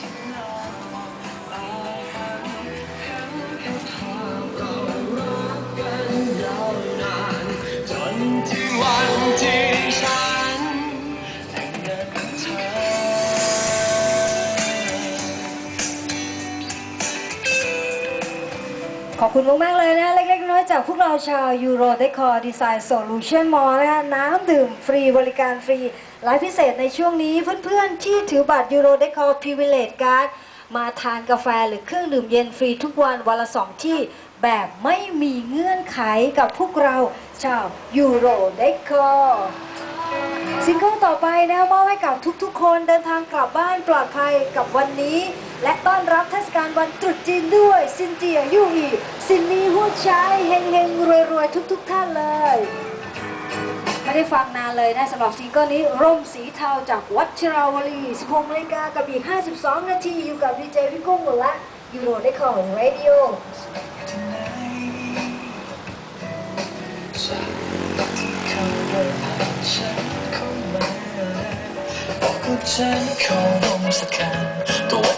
Thank you. ขอบคุณมาก ๆ เลยนะเล็ก ๆ น้อยๆจากพวกเราชาวยูโรเดคอร์ดีไซน์โซลูชันมอลนะคะน้ำดื่มฟรีบริการฟรีไลฟ์พิเศษในช่วงนี้เพื่อน ๆ ที่ถือบัตรยูโรเดคอร์พรีเวลเลตการ์ดมาทานกาแฟหรือเครื่องดื่มเย็นฟรีทุกวันวันละสองที่แบบไม่มีเงื่อนไขกับพวกเราชาวยูโรเดคอร์ ซิงเกิลต่อไปนะมอบให้กับทุกๆ คนเดินทางกลับบ้านปลอดภัยกับวันนี้ และต้อนรับเทศกาลวันตรุษจีนด้วย ซินเจียยู่อีซินนี่หัวใจเฮงเฮงรวยรวยๆ ทุกๆ ท่านเลย ไม่ได้ฟังนานเลยนะสำหรับซิงเกิลนี้ ร่มสีเทาจากวัชราวลี16นาฬิกากับอีก 52 นาทีอยู่กับดีเจพี่กุ้งและยูโรได้ของเรดิโอ ฉันเข้าร่มสักครั้ง